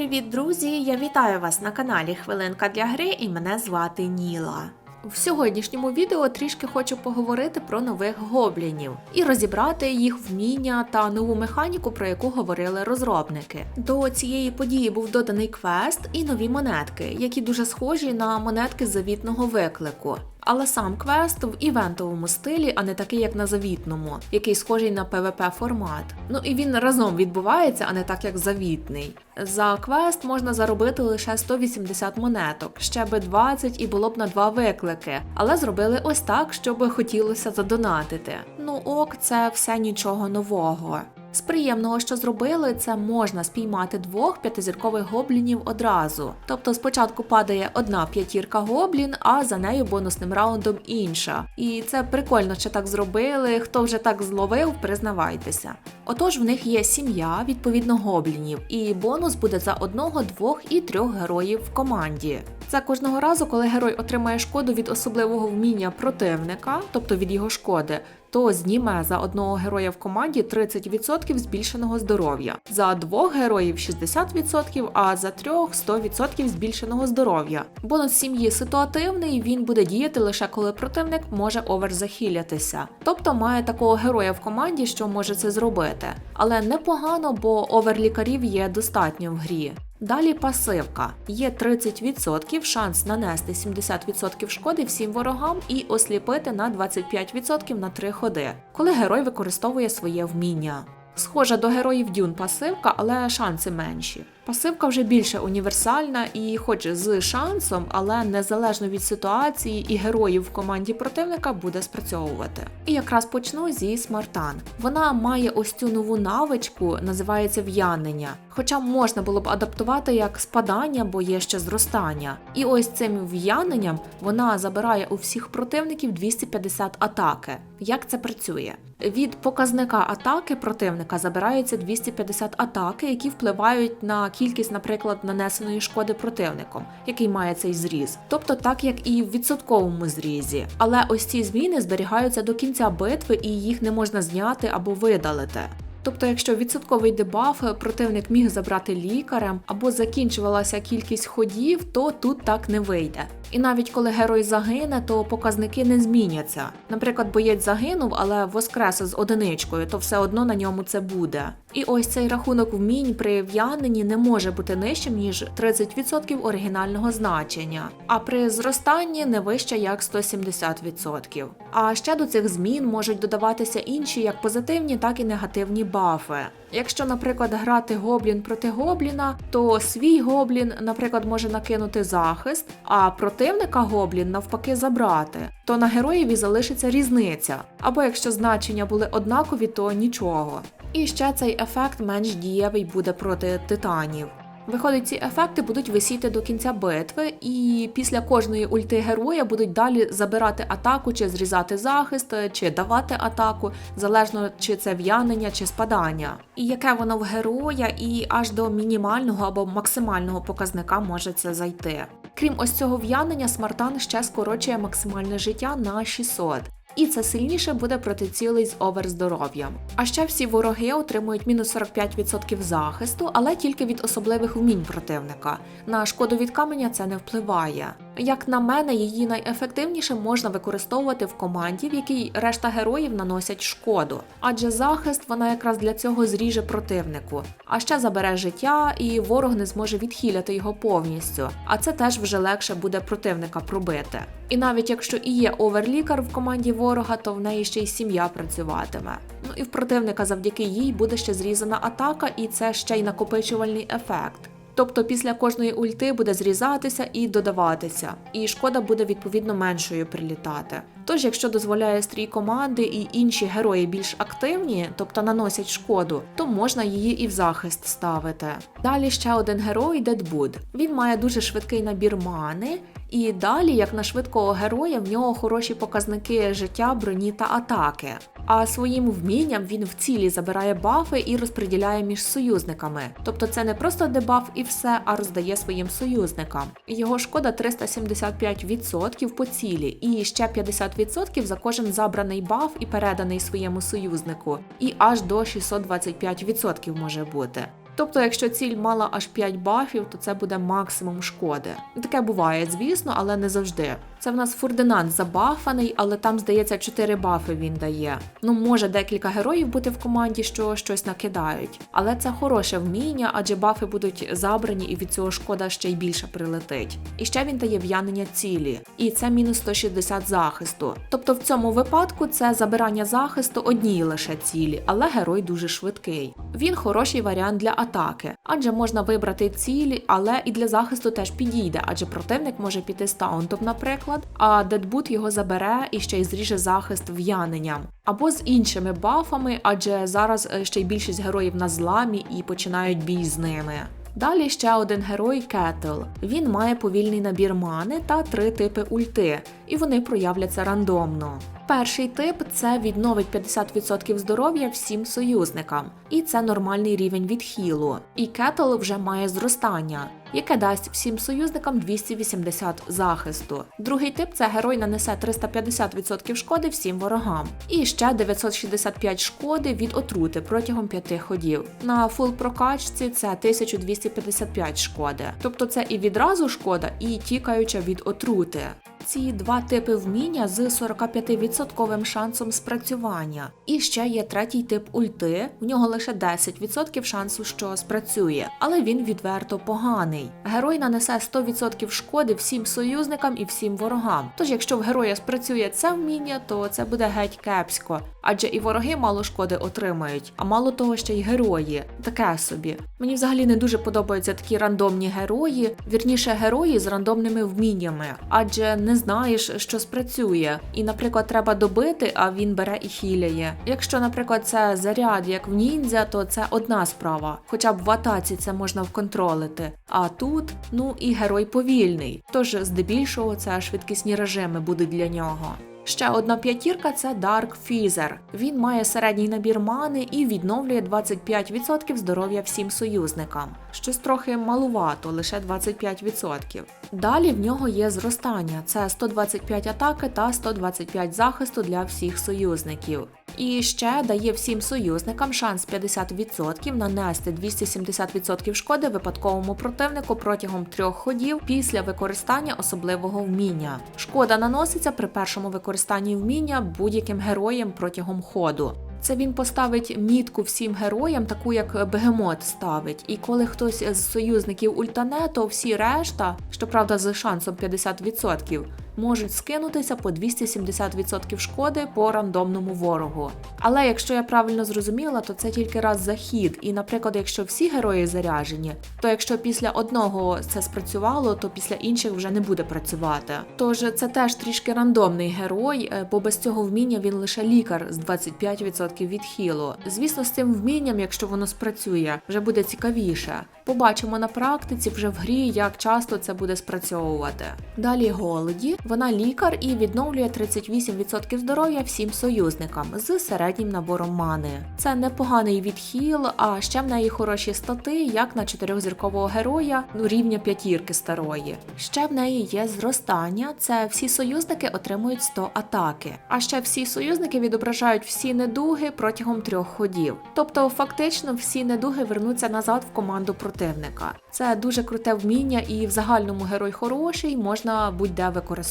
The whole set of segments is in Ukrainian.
привіт, друзі! Я вітаю вас на каналі Хвилинка для гри і мене звати Ніла. В сьогоднішньому відео трішки хочу поговорити про нових гоблінів і розібрати їх вміння та нову механіку, про яку говорили розробники. До цієї події був доданий квест і нові монетки, які дуже схожі на монетки завітного виклику. Але сам квест в івентовому стилі, а не такий, як на завітному, який схожий на PvP формат. Ну і він разом відбувається, а не так як завітний. За квест можна заробити лише 180 монеток, ще би 20 і було б на два виклики. Але зробили ось так, щоб хотілося задонатити. Ну ок, це все нічого нового. З приємного, що зробили, це можна спіймати двох п'ятизіркових гоблінів одразу. Тобто спочатку падає одна п'ятірка гоблін, а за нею бонусним раундом інша. І це прикольно, що так зробили. Хто вже так зловив, признавайтеся. Отож, в них є сім'я, відповідно, гоблінів, і бонус буде за одного, двох і трьох героїв в команді. Це кожного разу, коли герой отримає шкоду від особливого вміння противника, тобто від його шкоди, то зніме за одного героя в команді 30% збільшеного здоров'я, за двох героїв 60%, а за трьох 100% збільшеного здоров'я. Бонус сім'ї ситуативний, він буде діяти лише коли противник може оверзахилятися. Тобто має такого героя в команді, що може це зробити. Але непогано, бо оверлікарів є достатньо в грі. Далі пасивка. Є 30% шанс нанести 70% шкоди всім ворогам і осліпити на 25% на 3 ходи, коли герой використовує своє вміння. Схожа до героїв Дюн пасивка, але шанси менші. Пасивка вже більше універсальна і, хоч з шансом, але незалежно від ситуації і героїв в команді противника буде спрацьовувати. І якраз почну зі смартан. Вона має ось цю нову навичку, називається в'янення. Хоча можна було б адаптувати як спадання, бо є ще зростання. І ось цим в'яненням вона забирає у всіх противників 250 атаки. Як це працює? Від показника атаки противника забираються 250 атаки, які впливають на кількість, наприклад, нанесеної шкоди противником, який має цей зріз. Тобто так як і в відсотковому зрізі. Але ось ці зміни зберігаються до кінця битви і їх не можна зняти або видалити. Тобто, якщо відсотковий дебаф противник міг забрати лікарем або закінчувалася кількість ходів, то тут так не вийде. І навіть коли герой загине, то показники не зміняться. Наприклад, боєць загинув, але воскрес з одиничкою, то все одно на ньому це буде. І ось цей рахунок вмінь при в'яненні не може бути нижчим ніж 30% оригінального значення, а при зростанні не вище як 170%. А ще до цих змін можуть додаватися інші як позитивні, так і негативні бафи. Якщо, наприклад, грати гоблін проти гобліна, то свій гоблін, наприклад, може накинути захист, а противника гоблін навпаки забрати, то на героєві залишиться різниця. Або якщо значення були однакові, то нічого. І ще цей ефект менш дієвий буде проти титанів. Виходить, ці ефекти будуть висіти до кінця битви, і після кожної ульти героя будуть далі забирати атаку, чи зрізати захист, чи давати атаку, залежно чи це в'янення, чи спадання. І яке воно в героя, і аж до мінімального або максимального показника може це зайти. Крім ось цього в'янення, смартан ще скорочує максимальне життя на 600. І це сильніше буде проти цілей з оверздоров'ям. А ще всі вороги отримують мінус 45% захисту, але тільки від особливих вмінь противника. На шкоду від каменя це не впливає. Як на мене, її найефективніше можна використовувати в команді, в якій решта героїв наносять шкоду, адже захист вона якраз для цього зріже противнику, а ще забере життя, і ворог не зможе відхиляти його повністю. А це теж вже легше буде противника пробити. І навіть якщо і є оверлікар в команді ворога, то в неї ще й сім'я працюватиме. Ну і в противника завдяки їй буде ще зрізана атака, і це ще й накопичувальний ефект. Тобто після кожної ульти буде зрізатися і додаватися, і шкода буде відповідно меншою прилітати. Тож, якщо дозволяє стрій команди і інші герої більш активні, тобто наносять шкоду, то можна її і в захист ставити. Далі ще один герой Дедбуд. Він має дуже швидкий набір мани, і далі, як на швидкого героя, в нього хороші показники життя, броні та атаки. А своїм вмінням він в цілі забирає бафи і розподіляє між союзниками. Тобто це не просто дебаф і все, а роздає своїм союзникам. Його шкода 375% по цілі, і ще 50% за кожен забраний баф і переданий своєму союзнику, і аж до 625% може бути. Тобто, якщо ціль мала аж 5 бафів, то це буде максимум шкоди. Таке буває, звісно, але не завжди. Це в нас Фердинанд забафаний, але там, здається, 4 бафи він дає. Ну, може декілька героїв бути в команді, що щось накидають. Але це хороше вміння, адже бафи будуть забрані, і від цього шкода ще й більше прилетить. І ще він дає в'янення цілі, і це мінус 160 захисту. Тобто в цьому випадку це забирання захисту одній лише цілі, але герой дуже швидкий. Він хороший варіант для атаки, адже можна вибрати цілі, але і для захисту теж підійде, адже противник може піти з таунтом, наприклад, а дедбут його забере і ще й зріже захист в'яненням. Або з іншими бафами, адже зараз е, ще й більшість героїв на зламі і починають бій з ними. Далі ще один герой Кетл. Він має повільний набір мани та три типи ульти, і вони проявляться рандомно. Перший тип це відновить 50% здоров'я всім союзникам, і це нормальний рівень від хілу. І кетл вже має зростання, яке дасть всім союзникам 280 захисту. Другий тип це герой нанесе 350% шкоди всім ворогам, і ще 965 шкоди від отрути протягом 5 ходів. На фул прокачці це 1255 шкоди. Тобто це і відразу шкода, і тікаюча від отрути. Ці два типи вміння з 45% шансом спрацювання. І ще є третій тип ульти. В нього лише 10% шансу, що спрацює, але він відверто поганий. Герой нанесе 100% шкоди всім союзникам і всім ворогам. Тож, якщо в героя спрацює це вміння, то це буде геть кепсько. Адже і вороги мало шкоди отримають, а мало того ще й герої. Таке собі. Мені взагалі не дуже подобаються такі рандомні герої, вірніше герої з рандомними вміннями, адже не знаєш, що спрацює. І, наприклад, треба добити, а він бере і хіляє. Якщо, наприклад, це заряд, як в ніндзя, то це одна справа. Хоча б в атаці це можна вконтролити. А тут, ну і герой повільний. Тож, здебільшого, це швидкісні режими будуть для нього. Ще одна п'ятірка це Dark Feather. Він має середній набір мани і відновлює 25% здоров'я всім союзникам. Щось трохи малувато, лише 25%. Далі в нього є зростання: це 125 атаки та 125 захисту для всіх союзників. І ще дає всім союзникам шанс 50% нанести 270% шкоди випадковому противнику протягом трьох ходів після використання особливого вміння. Шкода наноситься при першому використанні вміння будь-яким героєм протягом ходу. Це він поставить мітку всім героям, таку як бегемот ставить. І коли хтось з союзників ультане, то всі решта, щоправда, з шансом 50%, можуть скинутися по 270% шкоди по рандомному ворогу. Але якщо я правильно зрозуміла, то це тільки раз за хід. І, наприклад, якщо всі герої заряжені, то якщо після одного це спрацювало, то після інших вже не буде працювати. Тож це теж трішки рандомний герой, е, бо без цього вміння він лише лікар з 25% від хілу. Звісно, з цим вмінням, якщо воно спрацює, вже буде цікавіше. Побачимо на практиці вже в грі, як часто це буде спрацьовувати. Далі голоді. Вона лікар і відновлює 38% здоров'я всім союзникам з середнім набором мани. Це непоганий відхіл, а ще в неї хороші стати, як на чотирьохзіркового героя, ну рівня п'ятірки старої. Ще в неї є зростання. Це всі союзники отримують 100 атаки. А ще всі союзники відображають всі недуги протягом трьох ходів. Тобто, фактично, всі недуги вернуться назад в команду противника. Це дуже круте вміння, і в загальному герой хороший, можна будь-де використовувати.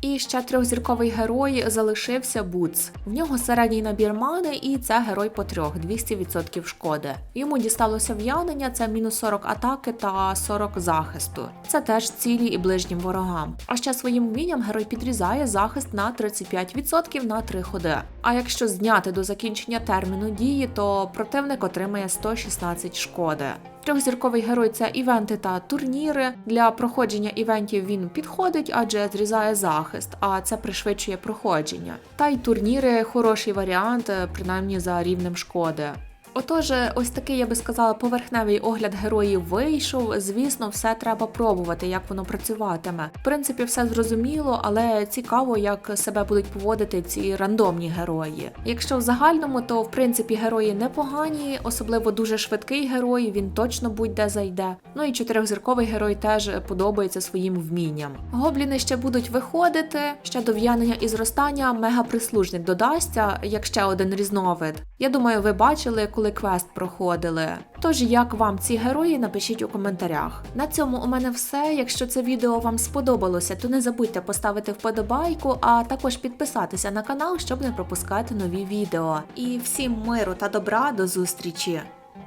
І ще трьохзірковий герой залишився Буц. В нього середній набір мани, і це герой по трьох 200% шкоди. Йому дісталося в'янення, це мінус 40 атаки та 40 захисту. Це теж цілі і ближнім ворогам. А ще своїм вмінням герой підрізає захист на 35% на 3 ходи. А якщо зняти до закінчення терміну дії, то противник отримає 116 шкоди. Трьохзірковий герой це івенти та турніри. Для проходження івентів він підходить, адже зрізає захист, а це пришвидшує проходження. Та й турніри хороший варіант, е, принаймні за рівнем шкоди. Отож, ось такий, я би сказала, поверхневий огляд героїв вийшов. Звісно, все треба пробувати, як воно працюватиме. В принципі, все зрозуміло, але цікаво, як себе будуть поводити ці рандомні герої. Якщо в загальному, то в принципі герої непогані, особливо дуже швидкий герой, він точно будь-де зайде. Ну і чотирьохзірковий герой теж подобається своїм вмінням. Гобліни ще будуть виходити, ще до в'янення і зростання мегаприслужник додасться, як ще один різновид. Я думаю, ви бачили, коли коли квест проходили. Тож, як вам ці герої, напишіть у коментарях. На цьому у мене все. Якщо це відео вам сподобалося, то не забудьте поставити вподобайку, а також підписатися на канал, щоб не пропускати нові відео. І всім миру та добра до зустрічі!